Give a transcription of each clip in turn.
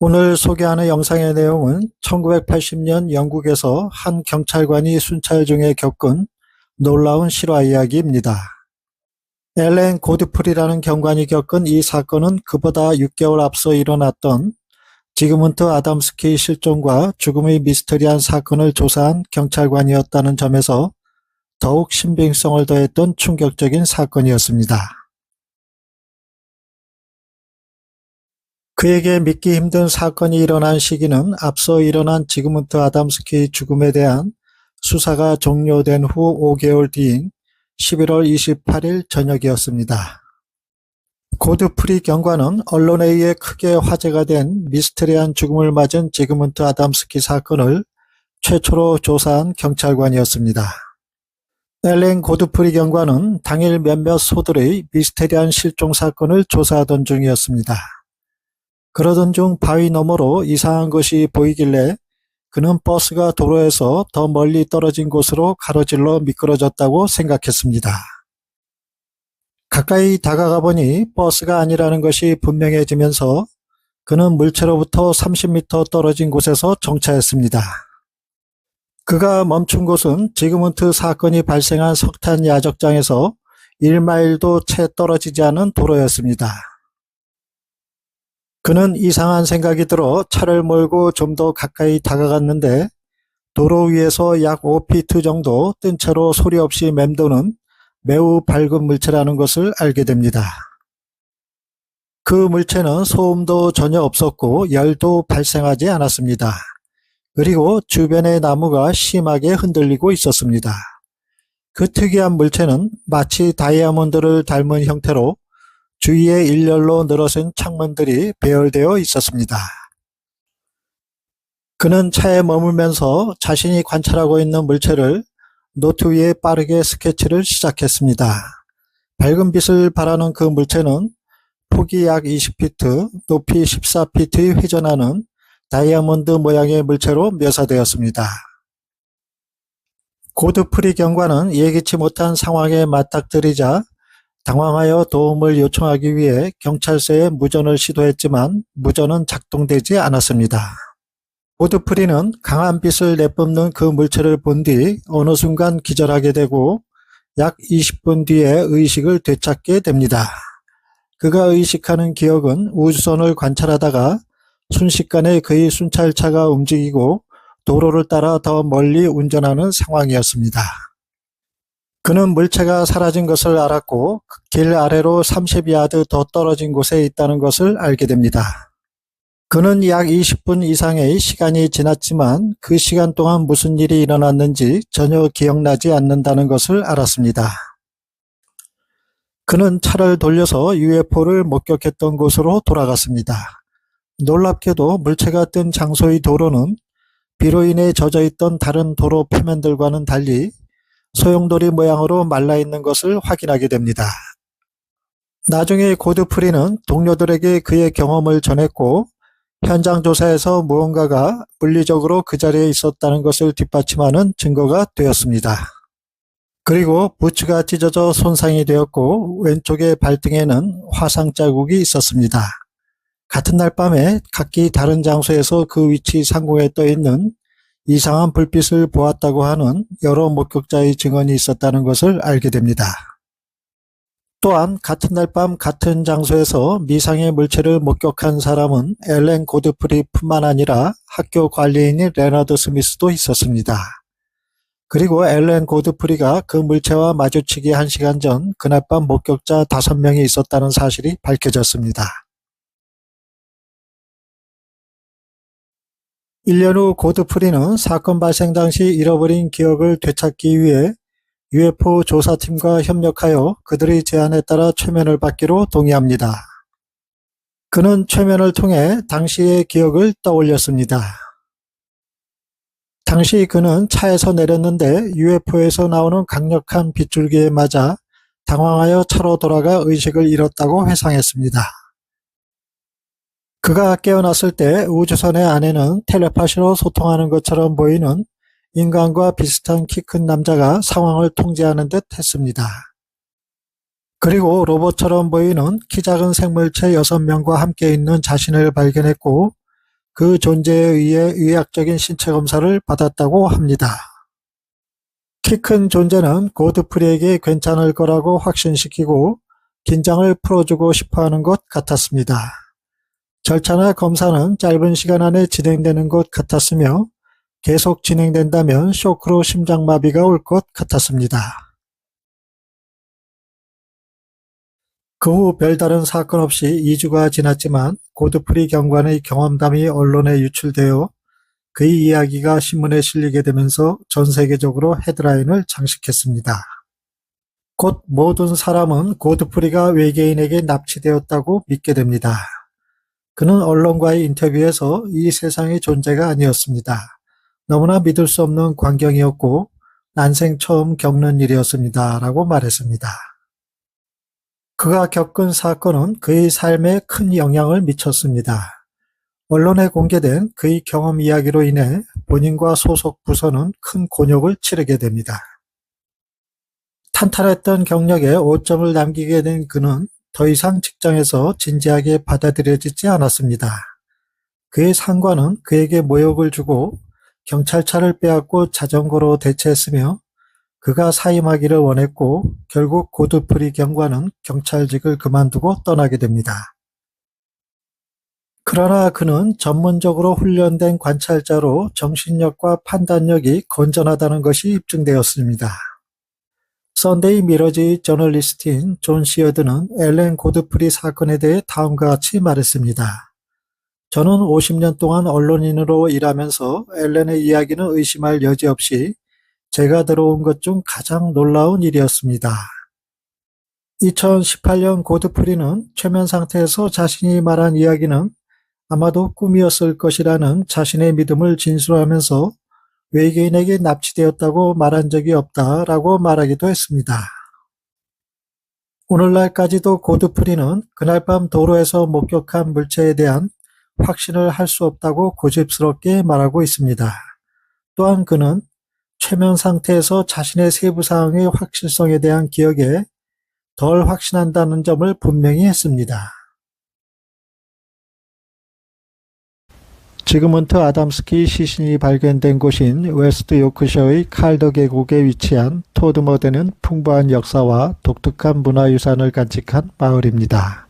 오늘 소개하는 영상의 내용은 1980년 영국에서 한 경찰관이 순찰 중에 겪은 놀라운 실화 이야기입니다. 엘렌 고드프리라는 경관이 겪은 이 사건은 그보다 6개월 앞서 일어났던 지그문트 아담스키 실종과 죽음의 미스터리한 사건을 조사한 경찰관이었다는 점에서 더욱 신빙성을 더했던 충격적인 사건이었습니다. 그에게 믿기 힘든 사건이 일어난 시기는 앞서 일어난 지그문트 아담스키 죽음에 대한 수사가 종료된 후 5개월 뒤인 11월 28일 저녁이었습니다. 고드프리 경관은 언론에 의해 크게 화제가 된 미스테리한 죽음을 맞은 지그문트 아담스키 사건을 최초로 조사한 경찰관이었습니다. 엘렌 고드프리 경관은 당일 몇몇 소들의 미스테리한 실종 사건을 조사하던 중이었습니다. 그러던 중 바위 너머로 이상한 것이 보이길래 그는 버스가 도로에서 더 멀리 떨어진 곳으로 가로질러 미끄러졌다고 생각했습니다. 가까이 다가가 보니 버스가 아니라는 것이 분명해지면서 그는 물체로부터 30m 떨어진 곳에서 정차했습니다. 그가 멈춘 곳은 지그문트 사건이 발생한 석탄 야적장에서 1마일도 채 떨어지지 않은 도로였습니다. 그는 이상한 생각이 들어 차를 몰고 좀 더 가까이 다가갔는데 도로 위에서 약 5피트 정도 뜬 채로 소리 없이 맴도는 매우 밝은 물체라는 것을 알게 됩니다. 그 물체는 소음도 전혀 없었고 열도 발생하지 않았습니다. 그리고 주변의 나무가 심하게 흔들리고 있었습니다. 그 특이한 물체는 마치 다이아몬드를 닮은 형태로 주위에 일렬로 늘어선 창문들이 배열되어 있었습니다. 그는 차에 머물면서 자신이 관찰하고 있는 물체를 노트 위에 빠르게 스케치를 시작했습니다. 밝은 빛을 발하는 그 물체는 폭이 약 20피트, 높이 14피트의 회전하는 다이아몬드 모양의 물체로 묘사되었습니다. 고드프리 경관은 예기치 못한 상황에 맞닥뜨리자 당황하여 도움을 요청하기 위해 경찰서에 무전을 시도했지만 무전은 작동되지 않았습니다. 고드프리는 강한 빛을 내뿜는 그 물체를 본 뒤 어느 순간 기절하게 되고 약 20분 뒤에 의식을 되찾게 됩니다. 그가 의식하는 기억은 우주선을 관찰하다가 순식간에 그의 순찰차가 움직이고 도로를 따라 더 멀리 운전하는 상황이었습니다. 그는 물체가 사라진 것을 알았고 길 아래로 30야드 더 떨어진 곳에 있다는 것을 알게 됩니다. 그는 약 20분 이상의 시간이 지났지만 그 시간 동안 무슨 일이 일어났는지 전혀 기억나지 않는다는 것을 알았습니다. 그는 차를 돌려서 UFO를 목격했던 곳으로 돌아갔습니다. 놀랍게도 물체가 뜬 장소의 도로는 비로 인해 젖어 있던 다른 도로 표면들과는 달리 소용돌이 모양으로 말라있는 것을 확인하게 됩니다. 나중에 고드프리는 동료들에게 그의 경험을 전했고 현장 조사에서 무언가가 물리적으로 그 자리에 있었다는 것을 뒷받침하는 증거가 되었습니다. 그리고 부츠가 찢어져 손상이 되었고 왼쪽의 발등에는 화상 자국이 있었습니다. 같은 날 밤에 각기 다른 장소에서 그 위치 상공에 떠 있는 이상한 불빛을 보았다고 하는 여러 목격자의 증언이 있었다는 것을 알게 됩니다. 또한 같은 날 밤 같은 장소에서 미상의 물체를 목격한 사람은 엘렌 고드프리뿐만 아니라 학교 관리인인 레너드 스미스도 있었습니다. 그리고 엘렌 고드프리가 그 물체와 마주치기 1시간 전 그날 밤 목격자 5명이 있었다는 사실이 밝혀졌습니다. 1년 후 고드프리는 사건 발생 당시 잃어버린 기억을 되찾기 위해 UFO 조사팀과 협력하여 그들의 제안에 따라 최면을 받기로 동의합니다. 그는 최면을 통해 당시의 기억을 떠올렸습니다. 당시 그는 차에서 내렸는데 UFO에서 나오는 강력한 빗줄기에 맞아 당황하여 차로 돌아가 의식을 잃었다고 회상했습니다. 그가 깨어났을 때 우주선의 안에는 텔레파시로 소통하는 것처럼 보이는 인간과 비슷한 키 큰 남자가 상황을 통제하는 듯 했습니다. 그리고 로봇처럼 보이는 키 작은 생물체 6명과 함께 있는 자신을 발견했고 그 존재에 의해 의학적인 신체 검사를 받았다고 합니다. 키 큰 존재는 고드프리에게 괜찮을 거라고 확신시키고 긴장을 풀어주고 싶어 하는 것 같았습니다. 절차나 검사는 짧은 시간 안에 진행되는 것 같았으며 계속 진행된다면 쇼크로 심장마비가 올 것 같았습니다. 그 후 별다른 사건 없이 2주가 지났지만 고드프리 경관의 경험담이 언론에 유출되어 그의 이야기가 신문에 실리게 되면서 전 세계적으로 헤드라인을 장식했습니다. 곧 모든 사람은 고드프리가 외계인에게 납치되었다고 믿게 됩니다. 그는 언론과의 인터뷰에서 이 세상의 존재가 아니었습니다. 너무나 믿을 수 없는 광경이었고 난생 처음 겪는 일이었습니다. 라고 말했습니다. 그가 겪은 사건은 그의 삶에 큰 영향을 미쳤습니다. 언론에 공개된 그의 경험 이야기로 인해 본인과 소속 부서는 큰 곤욕을 치르게 됩니다. 탄탄했던 경력에 오점을 남기게 된 그는 더 이상 직장에서 진지하게 받아들여지지 않았습니다. 그의 상관은 그에게 모욕을 주고 경찰차를 빼앗고 자전거로 대체했으며 그가 사임하기를 원했고 결국 고드프리 경관은 경찰직을 그만두고 떠나게 됩니다. 그러나 그는 전문적으로 훈련된 관찰자로 정신력과 판단력이 건전하다는 것이 입증되었습니다. 썬데이 미러지 저널리스트인 존 시어드는 엘렌 고드프리 사건에 대해 다음과 같이 말했습니다. 저는 50년 동안 언론인으로 일하면서 엘렌의 이야기는 의심할 여지 없이 제가 들어온 것 중 가장 놀라운 일이었습니다. 2018년 고드프리는 최면 상태에서 자신이 말한 이야기는 아마도 꿈이었을 것이라는 자신의 믿음을 진술하면서 외계인에게 납치되었다고 말한 적이 없다라고 말하기도 했습니다. 오늘날까지도 고드프리는 그날 밤 도로에서 목격한 물체에 대한 확신을 할 수 없다고 고집스럽게 말하고 있습니다. 또한 그는 최면 상태에서 자신의 세부 사항의 확실성에 대한 기억에 덜 확신한다는 점을 분명히 했습니다. 지금은트 아담스키 시신이 발견된 곳인 웨스트 요크셔의 칼더 계곡에 위치한 토드머드는 풍부한 역사와 독특한 문화유산을 간직한 마을입니다.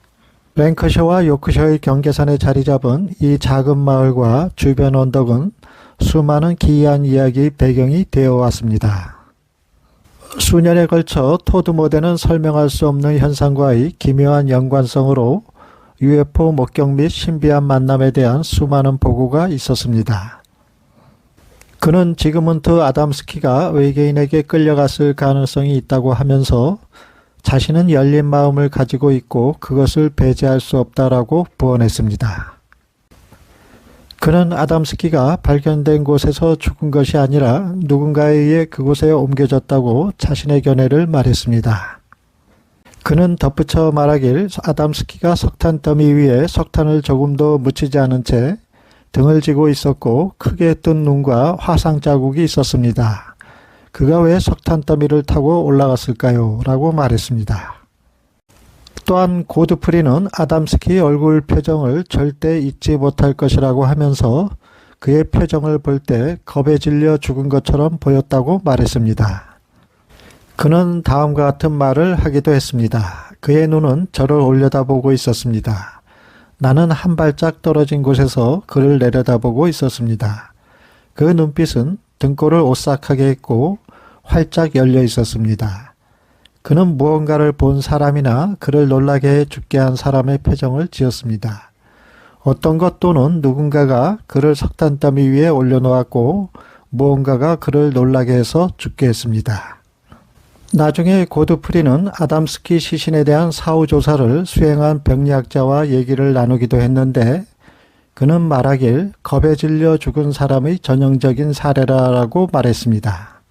랭커셔와 요크셔의 경계선에 자리 잡은 이 작은 마을과 주변 언덕은 수많은 기이한 이야기 배경이 되어 왔습니다. 수년에 걸쳐 토드모델은 설명할 수 없는 현상과의 기묘한 연관성으로 UFO 목격 및 신비한 만남에 대한 수많은 보고가 있었습니다. 그는 지금은트 아담스키가 외계인에게 끌려갔을 가능성이 있다고 하면서 자신은 열린 마음을 가지고 있고 그것을 배제할 수 없다라고 부언했습니다. 그는 아담스키가 발견된 곳에서 죽은 것이 아니라 누군가에 의해 그곳에 옮겨졌다고 자신의 견해를 말했습니다. 그는 덧붙여 말하길 아담스키가 석탄 더미 위에 석탄을 조금도 묻히지 않은 채 등을 지고 있었고 크게 뜬 눈과 화상 자국이 있었습니다. 그가 왜 석탄 더미를 타고 올라갔을까요? 라고 말했습니다. 또한 고드프리는 아담스키 얼굴 표정을 절대 잊지 못할 것이라고 하면서 그의 표정을 볼 때 겁에 질려 죽은 것처럼 보였다고 말했습니다. 그는 다음과 같은 말을 하기도 했습니다. 그의 눈은 저를 올려다보고 있었습니다. 나는 한 발짝 떨어진 곳에서 그를 내려다보고 있었습니다. 그 눈빛은 등골을 오싹하게 했고 활짝 열려 있었습니다. 그는 무언가를 본 사람이나 그를 놀라게 해 죽게 한 사람의 표정을 지었습니다. 어떤 것 또는 누군가가 그를 석탄더미 위에 올려놓았고 무언가가 그를 놀라게 해서 죽게 했습니다. 나중에 고드프리는 아담스키 시신에 대한 사후 조사를 수행한 병리학자와 얘기를 나누기도 했는데 그는 말하길 겁에 질려 죽은 사람의 전형적인 사례라고 말했습니다.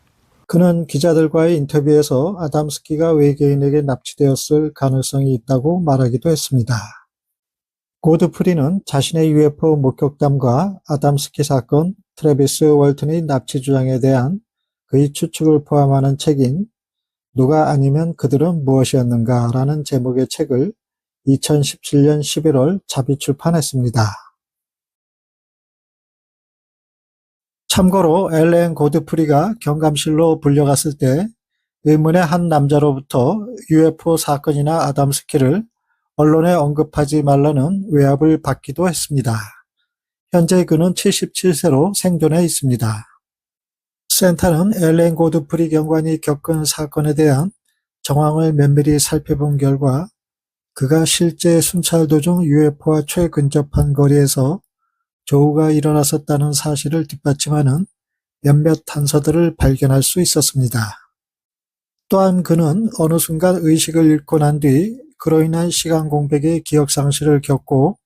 그는 기자들과의 인터뷰에서 아담스키가 외계인에게 납치되었을 가능성이 있다고 말하기도 했습니다. 고드프리는 자신의 UFO 목격담과 아담스키 사건, 트래비스 월튼의 납치 주장에 대한 그의 추측을 포함하는 책인 누가 아니면 그들은 무엇이었는가 라는 제목의 책을 2017년 11월 자비 출판했습니다. 참고로 엘렌 고드프리가 경감실로 불려갔을 때 의문의 한 남자로부터 UFO 사건이나 아담스키를 언론에 언급하지 말라는 외압을 받기도 했습니다. 현재 그는 77세로 생존해 있습니다. 센터는 엘렌 고드프리 경관이 겪은 사건에 대한 정황을 면밀히 살펴본 결과 그가 실제 순찰 도중 UFO와 최근접한 거리에서 조우가 일어났었다는 사실을 뒷받침하는 몇몇 단서들을 발견할 수 있었습니다. 또한 그는 어느 순간 의식을 잃고 난 뒤 그로 인한 시간 공백의 기억 상실을 겪고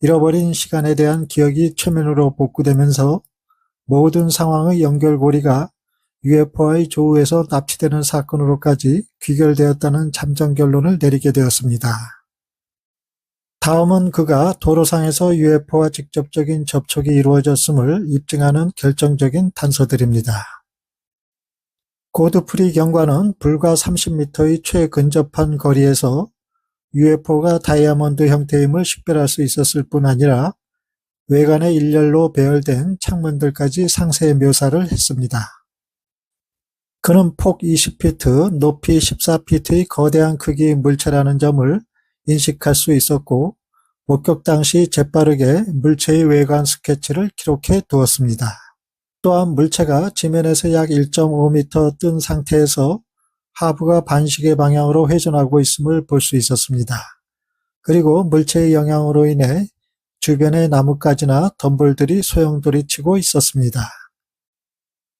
잃어버린 시간에 대한 기억이 최면으로 복구되면서 모든 상황의 연결고리가 UFO의 조우에서 납치되는 사건으로까지 귀결되었다는 잠정 결론을 내리게 되었습니다. 다음은 그가 도로상에서 UFO와 직접적인 접촉이 이루어졌음을 입증하는 결정적인 단서들입니다. 고드프리 경관은 불과 30m의 최근접한 거리에서 UFO가 다이아몬드 형태임을 식별할 수 있었을 뿐 아니라 외관의 일렬로 배열된 창문들까지 상세 묘사를 했습니다. 그는 폭 20피트, 높이 14피트의 거대한 크기의 물체라는 점을 인식할 수 있었고 목격 당시 재빠르게 물체의 외관 스케치를 기록해 두었습니다. 또한 물체가 지면에서 약 1.5m 뜬 상태에서 하부가 반시계 방향으로 회전하고 있음을 볼 수 있었습니다. 그리고 물체의 영향으로 인해 주변의 나뭇가지나 덤불들이 소용돌이치고 있었습니다.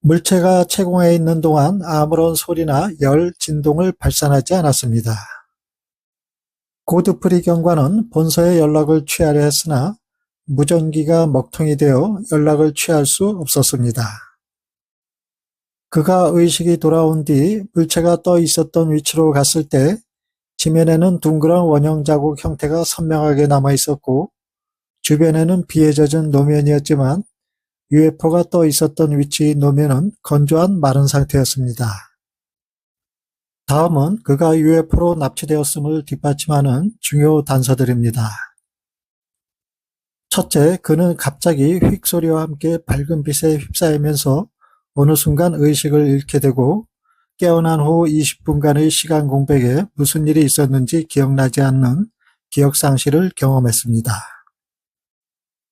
물체가 채공해 있는 동안 아무런 소리나 열, 진동을 발산하지 않았습니다. 고드프리 경관은 본서에 연락을 취하려 했으나 무전기가 먹통이 되어 연락을 취할 수 없었습니다. 그가 의식이 돌아온 뒤 물체가 떠 있었던 위치로 갔을 때 지면에는 둥그런 원형 자국 형태가 선명하게 남아 있었고 주변에는 비에 젖은 노면이었지만 UFO가 떠 있었던 위치의 노면은 건조한 마른 상태였습니다. 다음은 그가 UFO로 납치되었음을 뒷받침하는 중요 단서들입니다. 첫째, 그는 갑자기 휙 소리와 함께 밝은 빛에 휩싸이면서 어느 순간 의식을 잃게 되고 깨어난 후 20분간의 시간 공백에 무슨 일이 있었는지 기억나지 않는 기억 상실을 경험했습니다.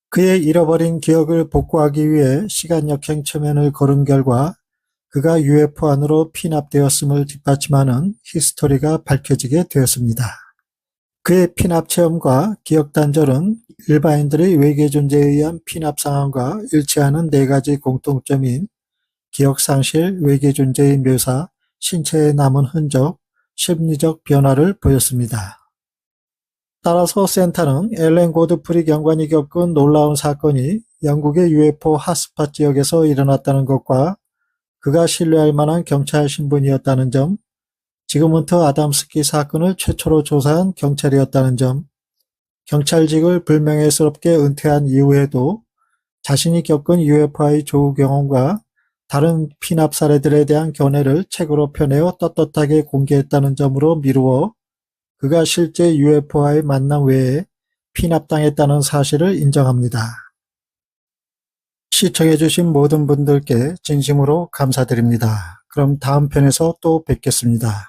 그의 잃어버린 기억을 복구하기 위해 시간 역행 처면을 걸은 결과 그가 UFO 안으로 피납되었음을 뒷받침하는 히스토리가 밝혀지게 되었습니다. 그의 피납 체험과 기억 단절은 일반인들의 외계 존재에 의한 피납 상황과 일치하는 네 가지 공통점인 기억 상실, 외계 존재의 묘사, 신체에 남은 흔적, 심리적 변화를 보였습니다. 따라서 센터는 엘렌 고드프리 경관이 겪은 놀라운 사건이 영국의 UFO 핫스팟 지역에서 일어났다는 것과 그가 신뢰할 만한 경찰 신분이었다는 점, 지금부터 아담스키 사건을 최초로 조사한 경찰이었다는 점, 경찰직을 불명예스럽게 은퇴한 이후에도 자신이 겪은 UFO의 조우 경험과 다른 피납 사례들에 대한 견해를 책으로 펴내어 떳떳하게 공개했다는 점으로 미루어 그가 실제 UFO와의 만남 외에 피납당했다는 사실을 인정합니다. 시청해주신 모든 분들께 진심으로 감사드립니다. 그럼 다음 편에서 또 뵙겠습니다.